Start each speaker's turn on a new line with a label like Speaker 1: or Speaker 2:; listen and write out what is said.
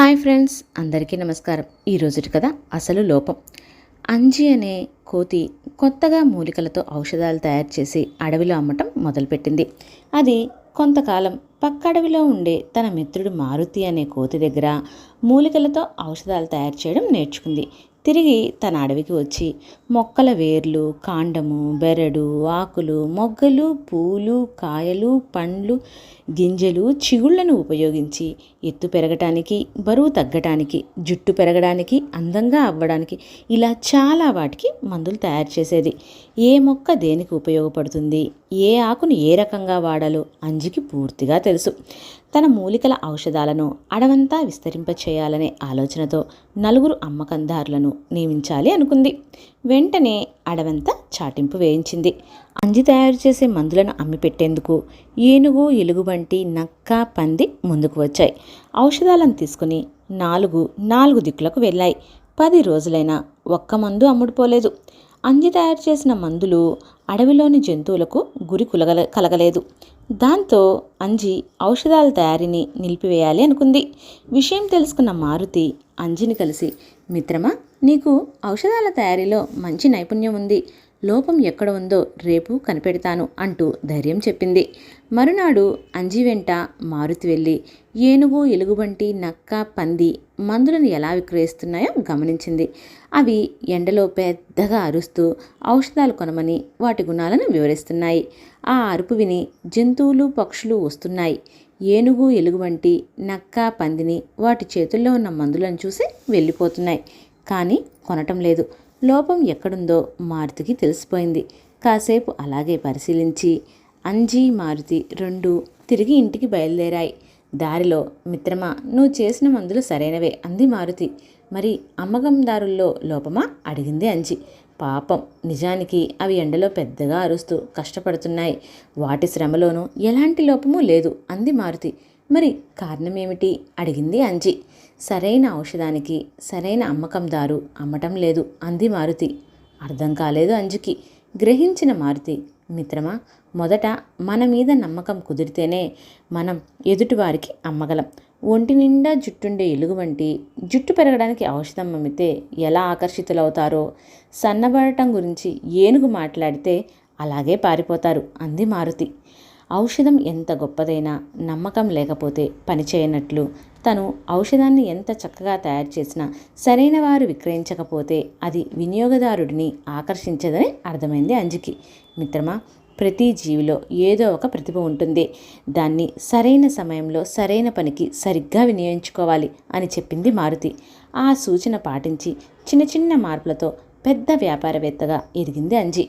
Speaker 1: Hi friends అందరికీ నమస్కారం. ఈరోజుటి కథ అసలు లోపం. అంజి అనే కోతి కొత్తగా మూలికలతో ఔషధాలు తయారు చేసి అడవిలో అమ్మటం మొదలుపెట్టింది. అది కొంతకాలం పక్క అడవిలో ఉండే తన మిత్రుడు మారుతి అనే కోతి దగ్గర మూలికలతో ఔషధాలు తయారు చేయడం నేర్చుకుంది. తిరిగి తన అడవికి వచ్చి మొక్కల వేర్లు కాండము బెరడు ఆకులు మొగ్గలు పూలు కాయలు పండ్లు గింజలు చిగుళ్ళను ఉపయోగించి ఎత్తు పెరగటానికి బరువు తగ్గటానికి జుట్టు పెరగడానికి అందంగా అవ్వడానికి ఇలా చాలా వాటికి మందులు తయారు చేసేది. ఏ మొక్క దేనికి ఉపయోగపడుతుంది? ఏ ఆకును ఏ రకంగా వాడాలో అంజికి పూర్తిగా తెలుసు. తన మూలికల ఔషధాలను అడవంతా విస్తరింపచేయాలనే ఆలోచనతో నలుగురు అమ్మకందారులను నియమించాలి అనుకుంది. వెంటనే అడవంతా చాటింపు వేయించింది. అంజి తయారు చేసే మందులను అమ్మి పెట్టేందుకు ఏనుగు ఎలుగుబంటి నక్క పంది ముందుకు వచ్చాయి. ఔషధాలను తీసుకుని నాలుగు నాలుగు దిక్కులకు వెళ్ళాయి. పది రోజులైనా ఒక్క మందు అమ్ముడుపోలేదు. అంజి తయారు చేసిన మందులు అడవిలోని జంతువులకు గురి కులగల కలగలేదు. దాంతో అంజి ఔషధాల తయారీని నిలిపివేయాలి అనుకుంది. విషయం తెలుసుకున్న మారుతి అంజిని కలిసి మిత్రమా నీకు ఔషధాల తయారీలో మంచి నైపుణ్యం ఉంది. లోపం ఎక్కడ ఉందో రేపు కనిపెడతాను అంటూ ధైర్యం చెప్పింది. మరునాడు అంజి వెంట మారుతి వెళ్ళి ఏనుగు ఎలుగుబంటి నక్క పంది మందులను ఎలా విక్రయిస్తున్నాయో గమనించింది. అవి ఎండలో పెద్దగా అరుస్తూ ఔషధాలు కొనమని వాటి గుణాలను వివరిస్తున్నాయి. ఆ అరుపు విని జంతువులు పక్షులు వస్తున్నాయి. ఏనుగు ఎలుగుబంటి నక్క పందిని వాటి చేతుల్లో ఉన్న మందులను చూసి వెళ్ళిపోతున్నాయి. కానీ కొనటం లేదు. లోపం ఎక్కడుందో మారుతికి తెలిసిపోయింది. కాసేపు అలాగే పరిశీలించి అంజీ మారుతి రెండు తిరిగి ఇంటికి బయలుదేరాయి. దారిలో మిత్రమా నువ్వు చేసిన మందులు సరైనవే అంది మారుతి. మరి అమ్మకందారుల్లో లోపమా? అడిగింది అంజి. పాపం నిజానికి అవి ఎండలో పెద్దగా అరుస్తూ కష్టపడుతున్నాయి. వాటి శ్రమలోనూ ఎలాంటి లోపము లేదు అంది మారుతి. మరి కారణం ఏమిటి అడిగింది అంజి. సరైన ఔషధానికి సరైన అమ్మకందారు అమ్మటం లేదు అంది మారుతి. అర్థం కాలేదు అంజుకి. గ్రహించిన మారుతి మిత్రమా మొదట మన మీద నమ్మకం కుదిరితేనే మనం ఎదుటివారికి అమ్మగలం. ఒంటి నిండా జుట్టుండే ఎలుగు వంటి జుట్టు పెరగడానికి ఔషధం అమ్మితే ఎలా ఆకర్షితులవుతారో సన్నబడటం గురించి ఏనుగు మాట్లాడితే అలాగే పారిపోతారు అంది మారుతి. ఔషధం ఎంత గొప్పదైనా నమ్మకం లేకపోతే పనిచేయనట్లు తను ఔషధాన్ని ఎంత చక్కగా తయారు చేసినా సరైన వారు విక్రయించకపోతే అది వినియోగదారుడిని ఆకర్షించదని అర్థమైంది అంజికి. మిత్రమా ప్రతి జీవిలో ఏదో ఒక ప్రతిభ ఉంటుంది. దాన్ని సరైన సమయంలో సరైన పనికి సరిగ్గా వినియోగించుకోవాలి అని చెప్పింది మారుతి. ఆ సూచన పాటించి చిన్న చిన్న మార్పులతో పెద్ద వ్యాపారవేత్తగా ఎదిగింది అంజి.